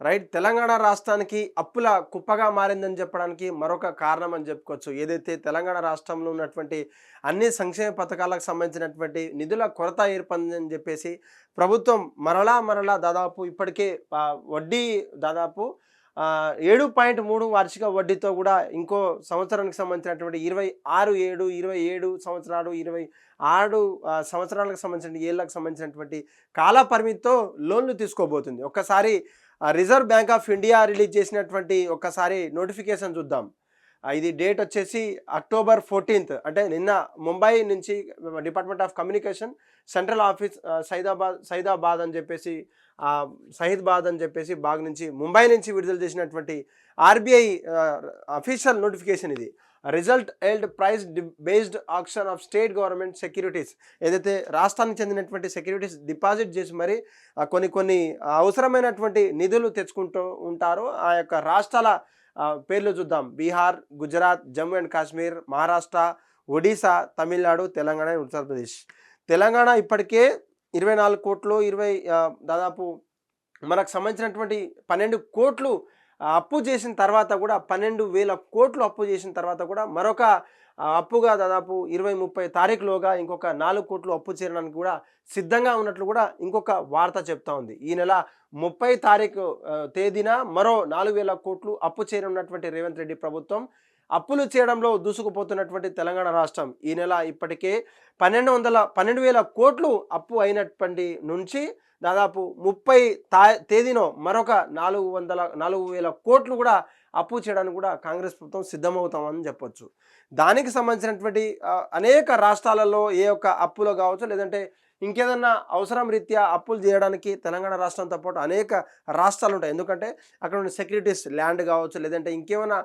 Right? Telangana రాష్ట్రానికి అప్పుల కుప్పగా మారిందని చెప్పడానికి మరొక కారణం అని చెప్పుకోవచ్చు. ఏదైతే తెలంగాణ రాష్ట్రంలో ఉన్నటువంటి అన్ని సంక్షేమ పథకాలకు సంబంధించినటువంటి నిధుల కొరత ఏర్పడిందని చెప్పేసి ప్రభుత్వం మరలా మరలా దాదాపు ఇప్పటికే వడ్డీ దాదాపు ఏడు పాయింట్ మూడు వార్షిక వడ్డీతో కూడా ఇంకో సంవత్సరానికి సంబంధించినటువంటి ఇరవై ఆరు ఏడు ఇరవై ఏడు సంవత్సరాలు ఇరవై ఆరు సంవత్సరాలకు సంబంధించిన ఏళ్ళకు సంబంధించినటువంటి కాల పరిమితితో లోన్లు తీసుకోబోతుంది. ఒక్కసారి reserve bank of India release చేసినటువంటి ఒక్కసారి నోటిఫికేషన్ చూద్దాం. ఇది డేట్ వచ్చేసి అక్టోబర్ ఫోర్టీన్త్. అంటే నిన్న ముంబై నుంచి department of communication central office Saidabad Saidabad అని చెప్పేసి సహీద్బాద్ అని చెప్పేసి బాగ్ నుంచి ముంబై నుంచి విడుదల చేసినటువంటి ఆర్బీఐ అఫీషియల్ నోటిఫికేషన్ ఇది. Result yield price based auction of state government securities. ఏదైతే రాష్ట్రానికి చెందినటువంటి సెక్యూరిటీస్ డిపాజిట్ చేసి మరి కొన్ని కొన్ని అవసరమైనటువంటి నిధులు తెచ్చుకుంటూ ఉంటారో ఆ యొక్క రాష్ట్రాల పేర్లు చూద్దాం. బీహార్ గుజరాత్ జమ్మూ అండ్ కాశ్మీర్ మహారాష్ట్ర ఒడిశా తమిళనాడు తెలంగాణ ఉత్తరప్రదేశ్. తెలంగాణ ఇప్పటికే ఇరవై నాలుగు కోట్లు ఇరవై దాదాపు మనకు సంబంధించినటువంటి పన్నెండు కోట్లు అప్పు చేసిన తర్వాత కూడా పన్నెండు వేల కోట్లు అప్పు చేసిన తర్వాత కూడా మరొక అప్పుగా దాదాపు ఇరవై ముప్పై తారీఖులోగా ఇంకొక నాలుగు కోట్లు అప్పు చేరడానికి కూడా సిద్ధంగా ఉన్నట్లు కూడా ఇంకొక వార్త చెప్తా ఉంది. ఈ నెల ముప్పై తారీఖు తేదీన మరో నాలుగు వేల కోట్లు అప్పు చేరనున్నటువంటి రేవంత్ రెడ్డి ప్రభుత్వం అప్పులు చేయడంలో దూసుకుపోతున్నటువంటి తెలంగాణ రాష్ట్రం. ఈ నెల ఇప్పటికే పన్నెండు వందల పన్నెండు వేల కోట్లు అప్పు అయినటువంటి నుంచి దాదాపు ముప్పై తా తేదీనో మరొక నాలుగు వందల నాలుగు వేల కోట్లు కూడా అప్పు చేయడానికి కూడా కాంగ్రెస్ ప్రభుత్వం సిద్ధమవుతామని చెప్పొచ్చు. దానికి సంబంధించినటువంటి అనేక రాష్ట్రాలలో ఏ ఒక్క అప్పులో కావచ్చు లేదంటే ఇంకేదన్నా అవసరం రీత్యా అప్పులు చేయడానికి తెలంగాణ రాష్ట్రంతో పాటు అనేక రాష్ట్రాలు ఉంటాయి. ఎందుకంటే అక్కడ ఉన్న సెక్యూరిటీస్ ల్యాండ్ కావచ్చు లేదంటే ఇంకేమైనా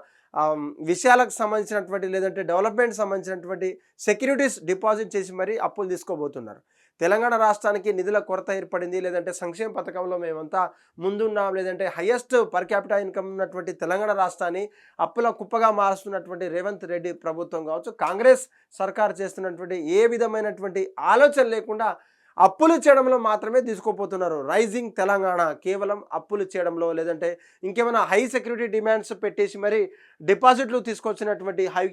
విషయాలకు సంబంధించినటువంటి లేదంటే డెవలప్మెంట్ సంబంధించినటువంటి సెక్యూరిటీస్ డిపాజిట్ చేసి మరీ అప్పులు తీసుకోబోతున్నారు. తెలంగాణ రాష్ట్రానికి నిధుల కొరత ఏర్పడింది లేదంటే సంక్షేమ పథకంలో మేమంతా ముందున్నాం లేదంటే హయ్యెస్ట్ పర్ క్యాపిటల్ ఇన్కమ్ ఉన్నటువంటి తెలంగాణ రాష్ట్రాన్ని అప్పుల కుప్పగా మారుస్తున్నటువంటి రేవంత్ రెడ్డి ప్రభుత్వం కావచ్చు కాంగ్రెస్ సర్కార్ చేస్తున్నటువంటి ఏ విధమైనటువంటి ఆలోచన లేకుండా అప్పులు చేయడంలో మాత్రమే తీసుకోపోతున్నారు. రైజింగ్ తెలంగాణ కేవలం అప్పులు చేయడంలో లేదంటే ఇంకేమైనా హై సెక్యూరిటీ డిమాండ్స్ పెట్టేసి మరి డిపాజిట్లు తీసుకొచ్చినటువంటి హై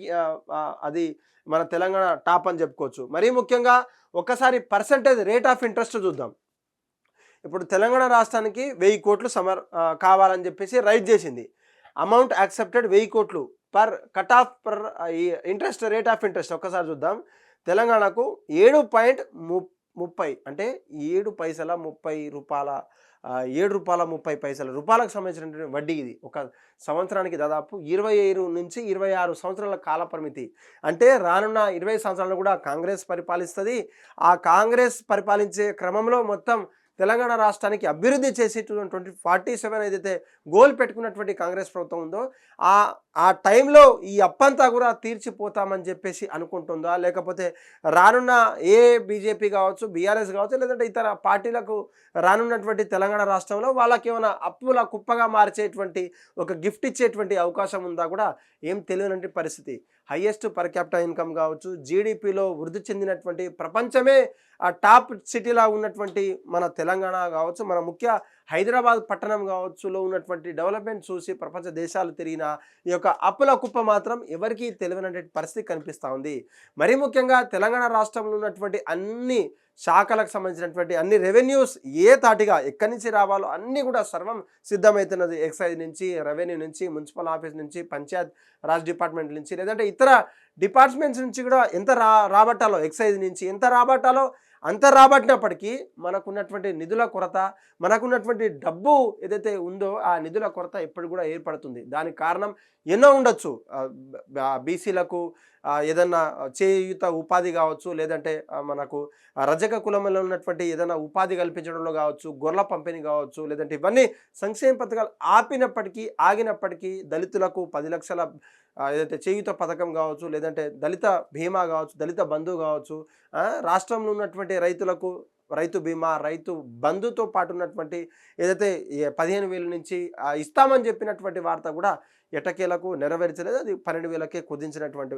అది మన తెలంగాణ టాప్ అని చెప్పుకోవచ్చు. మరీ ముఖ్యంగా ఒక్కసారి పర్సంటేజ్ రేట్ ఆఫ్ ఇంట్రెస్ట్ చూద్దాం. ఇప్పుడు తెలంగాణ రాష్ట్రానికి వెయ్యి కోట్లు సమర్ కావాలని చెప్పేసి రైట్ చేసింది. అమౌంట్ యాక్సెప్టెడ్ వెయ్యి కోట్లు per cut off per interest rate of interest ఒక్కసారి చూద్దాం. తెలంగాణకు ఏడు పాయింట్ ము ముప్పై అంటే ఏడు పైసల ముప్పై రూపాయల ఏడు రూపాయల ముప్పై పైసల రూపాయలకు సంబంధించినటువంటి వడ్డీ ఇది. ఒక సంవత్సరానికి దాదాపు ఇరవై ఐదు నుంచి ఇరవై ఆరు సంవత్సరాల కాల పరిమితి. అంటే రానున్న ఇరవై సంవత్సరాలు కూడా కాంగ్రెస్ పరిపాలిస్తుంది. ఆ కాంగ్రెస్ పరిపాలించే క్రమంలో మొత్తం తెలంగాణ రాష్ట్రానికి అభివృద్ధి చేసేటటువంటి ఫార్టీ సెవెన్ ఏదైతే గోల్ పెట్టుకున్నటువంటి కాంగ్రెస్ ప్రభుత్వం ఉందో ఆ ఆ టైంలో ఈ అప్పంతా కూడా తీర్చిపోతామని చెప్పేసి అనుకుంటుందా? లేకపోతే రానున్న ఏ బీజేపీ కావచ్చు బీఆర్ఎస్ కావచ్చు లేదంటే ఇతర పార్టీలకు రానున్నటువంటి తెలంగాణ రాష్ట్రంలో వాళ్ళకి ఏమైనా అప్పుల కుప్పగా మార్చేటువంటి ఒక గిఫ్ట్ ఇచ్చేటువంటి అవకాశం ఉందా కూడా ఏం తెలియనటువంటి పరిస్థితి. హయ్యెస్ట్ పర్ క్యాపిటల్ ఇన్కమ్ కావచ్చు జీడిపిలో వృద్ధి చెందినటువంటి ప్రపంచమే ఆ టాప్ సిటీలా ఉన్నటువంటి మన తెలంగాణ కావచ్చు మన ముఖ్య హైదరాబాద్ పట్టణం కావచ్చులో ఉన్నటువంటి డెవలప్మెంట్ చూసి ప్రపంచ దేశాలు తిరిగిన ఈ యొక్క అప్పుల కుప్ప మాత్రం ఎవరికీ తెలియనటువంటి పరిస్థితి కనిపిస్తూ ఉంది. మరీ ముఖ్యంగా తెలంగాణ రాష్ట్రంలో ఉన్నటువంటి అన్ని శాఖలకు సంబంధించినటువంటి అన్ని రెవెన్యూస్ ఏ తాటిగా ఎక్కడి నుంచి రావాలో అన్నీ కూడా సర్వం సిద్ధమవుతున్నది. ఎక్సైజ్ నుంచి రెవెన్యూ నుంచి మున్సిపల్ ఆఫీస్ నుంచి పంచాయత్ రాజ్ డిపార్ట్మెంట్ నుంచి లేదంటే ఇతర డిపార్ట్మెంట్స్ నుంచి కూడా ఎంత రా రాబట్టాలో ఎక్సైజ్ నుంచి ఎంత రాబట్టాలో అంత రాబట్టినప్పటికీ మనకున్నటువంటి నిధుల కొరత మనకున్నటువంటి డబ్బు ఏదైతే ఉందో ఆ నిధుల కొరత ఎప్పుడు కూడా ఏర్పడుతుంది. దానికి కారణం ఎన్నో ఉండొచ్చు. బీసీలకు ఏదన్నా చేయుత ఉపాధి కావచ్చు లేదంటే మనకు రజక కులంలో ఉన్నటువంటి ఏదైనా ఉపాధి కల్పించడంలో కావచ్చు గొర్రెల పంపిణీ కావచ్చు లేదంటే ఇవన్నీ సంక్షేమ పథకాలు ఆపినప్పటికీ ఆగినప్పటికీ దళితులకు పది లక్షల ఏదైతే చేయుత పథకం కావచ్చు లేదంటే దళిత బీమా కావచ్చు దళిత బంధువు కావచ్చు రాష్ట్రంలో ఉన్నటువంటి రైతులకు రైతు బీమా రైతు బంధుతో పాటు ఉన్నటువంటి ఏదైతే పదిహేను వేల నుంచి ఇస్తామని చెప్పినటువంటి వార్త కూడా ఎటకేలకు నెరవేర్చలేదు. అది పన్నెండు వేలకే కుదించినటువంటి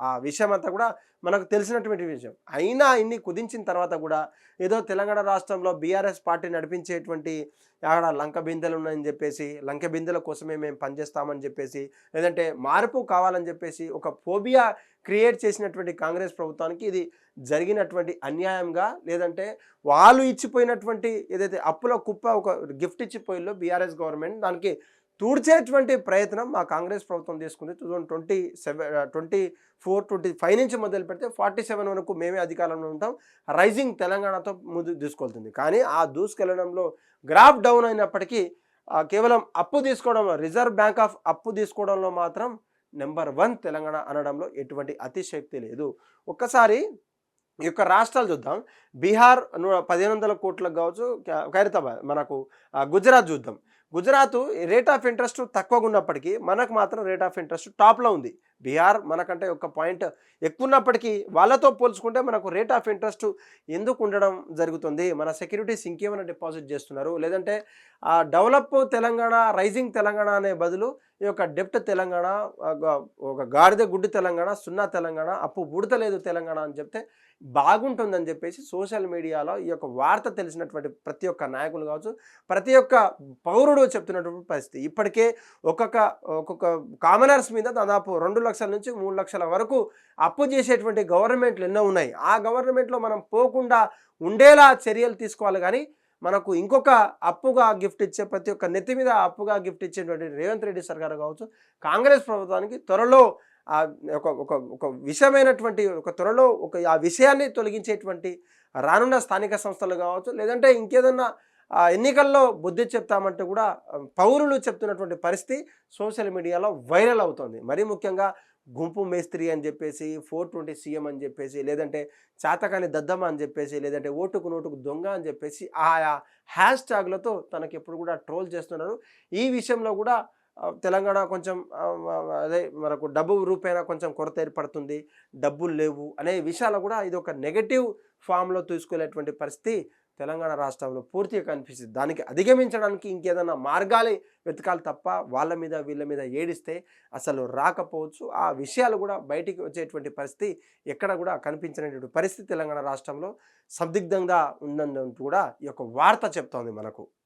ఆ, విషయం అంతా కూడా మనకు తెలిసినటువంటి విషయం. అయినా ఇన్ని కుదించిన తర్వాత కూడా ఏదో తెలంగాణ రాష్ట్రంలో బీఆర్ఎస్ పార్టీ నడిపించేటువంటి అక్కడ లంక బిందెలు ఉన్నాయని చెప్పేసి లంక బిందెల కోసమే మేము పనిచేస్తామని చెప్పేసి లేదంటే మార్పు కావాలని చెప్పేసి ఒక ఫోబియా క్రియేట్ చేసినటువంటి కాంగ్రెస్ ప్రభుత్వానికి ఇది జరిగినటువంటి అన్యాయంగా లేదంటే వాళ్ళు ఇచ్చిపోయినటువంటి ఏదైతే అప్పుల కుప్ప ఒక గిఫ్ట్ ఇచ్చిపోయిందో బీఆర్ఎస్ గవర్నమెంట్ దానికి తూడ్చేటువంటి ప్రయత్నం మా కాంగ్రెస్ ప్రభుత్వం తీసుకుంది. Two thousand twenty seven twenty four twenty five నుంచి మొదలు పెడితే ఫార్టీ సెవెన్ వరకు మేమే అధికారంలో ఉంటాం. రైజింగ్ తెలంగాణతో ముందు తీసుకెళ్తుంది. కానీ ఆ దూసుకెళ్ళడంలో గ్రాఫ్ డౌన్ అయినప్పటికీ కేవలం అప్పు తీసుకోవడంలో రిజర్వ్ బ్యాంక్ ఆఫ్ అప్పు తీసుకోవడంలో మాత్రం నెంబర్ వన్ తెలంగాణ అనడంలో ఎటువంటి అతిశక్తి లేదు. ఒక్కసారి ఈ యొక్క రాష్ట్రాలు చూద్దాం. బీహార్ పదిహేను వందల కోట్లకు కావచ్చు ఖైరతాబాద్ మనకు గుజరాత్ చూద్దాం. గుజరాత్ రేట్ ఆఫ్ ఇంట్రెస్ట్ తక్కువగా ఉన్నప్పటికీ మనకు మాత్రం రేట్ ఆఫ్ ఇంట్రెస్ట్ టాప్లో ఉంది. బీహార్ మనకంటే ఒక పాయింట్ ఎక్కువ ఉన్నప్పటికీ వాళ్ళతో పోల్చుకుంటే మనకు రేట్ ఆఫ్ ఇంట్రెస్ట్ ఎందుకు ఉండడం జరుగుతుంది? మన సెక్యూరిటీస్ ఇంకేమైనా డిపాజిట్ చేస్తున్నారు? లేదంటే ఆ డెవలప్ తెలంగాణ రైజింగ్ తెలంగాణ అనే బదులు ఈ యొక్క డెప్ట్ తెలంగాణ ఒక- గాడిద గుడ్డు తెలంగాణ సున్నా తెలంగాణ అప్పు బుడతలేదు తెలంగాణ అని చెప్తే బాగుంటుందని చెప్పేసి సోషల్ మీడియాలో ఈ యొక్క వార్త తెలిసినటువంటి ప్రతి ఒక్క నాయకులు కావచ్చు ప్రతి ఒక్క పౌరుడు చెప్తున్నటువంటి పరిస్థితి. ఇప్పటికే ఒక్కొక్క ఒక్కొక్క కామనర్స్ మీద దాదాపు రెండు లక్షల నుంచి మూడు లక్షల వరకు అప్పు చేసేటువంటి గవర్నమెంట్లు ఎన్నో ఉన్నాయి. ఆ గవర్నమెంట్లో మనం పోకుండా ఉండేలా చర్యలు తీసుకోవాలి కానీ మనకు ఇంకొక అప్పుగా గిఫ్ట్ ఇచ్చే ప్రతి ఒక్క నెత్తి మీద అప్పుగా గిఫ్ట్ ఇచ్చేటువంటి రేవంత్ రెడ్డి సర్కారు కావచ్చు కాంగ్రెస్ ప్రభుత్వానికి త్వరలో ఆ ఒక ఒక ఒక విషయమైనటువంటి ఒక త్వరలో ఒక ఆ విషయాన్ని తొలగించేటువంటి రానున్న స్థానిక సంస్థలు కావచ్చు లేదంటే ఇంకేదన్నా ఎన్నికల్లో బుద్ధి చెప్తామంటే కూడా పౌరులు చెప్తున్నటువంటి పరిస్థితి సోషల్ మీడియాలో వైరల్ అవుతుంది. మరీ ముఖ్యంగా గుంపు మేస్త్రి అని చెప్పేసి ఫోర్ ట్వంటీ సీఎం అని చెప్పేసి లేదంటే చాతకాని దద్దమ్మ అని చెప్పేసి లేదంటే ఓటుకు నోటుకు దొంగ అని చెప్పేసి ఆయా హ్యాష్ ట్యాగ్లతో తనకి ఎప్పుడు కూడా ట్రోల్ చేస్తున్నారు. ఈ విషయంలో కూడా తెలంగాణ కొంచెం అదే మనకు డబ్బు రూపేణా కొంచెం కొరత ఏర్పడుతుంది డబ్బులు లేవు అనే విషయాలు కూడా ఇది ఒక నెగటివ్ ఫామ్లో తీసుకునేటువంటి పరిస్థితి తెలంగాణ రాష్ట్రంలో పూర్తిగా కనిపిస్తుంది. దానికి అధిగమించడానికి ఇంకేదైనా మార్గాలే వెతకాలి తప్ప వాళ్ళ మీద వీళ్ళ మీద ఏడిస్తే అసలు రాకపోవచ్చు. ఆ విషయాలు కూడా బయటికి వచ్చేటువంటి పరిస్థితి ఎక్కడ కూడా కనిపించినటువంటి పరిస్థితి తెలంగాణ రాష్ట్రంలో సందిగ్ధంగా ఉందని కూడా ఈ యొక్క వార్త చెప్తోంది మనకు.